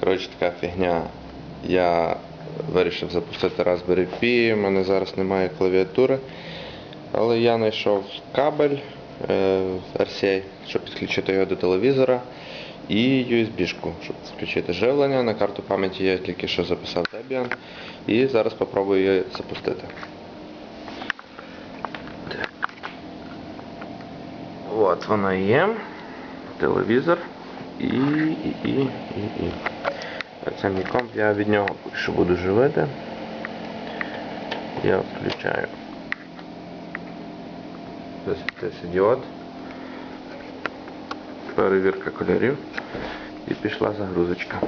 Коротше, така фігня. Я вирішив запустити Raspberry Pi, у мене зараз немає клавіатури. Але я знайшов кабель е, RCA, щоб підключити його до телевізора, і USB-шку, щоб включити живлення. На карту пам'яті я тільки що записав Debian. І зараз спробую її запустити. От вона є. Телевізор. І, і, і, і, і. Це комп, я від нього що буду живити. Я включаю. Засвітився діод. Перевірка кольорів. І пішла загрузочка.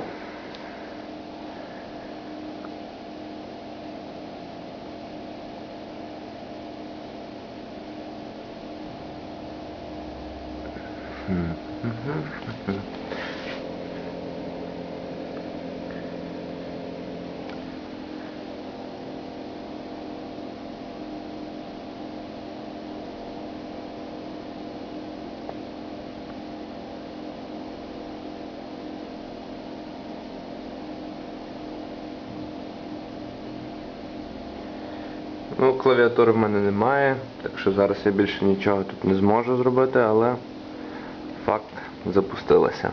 Ну, клавіатури в мене немає, так що зараз я більше нічого тут не зможу зробити, але факт запустилася.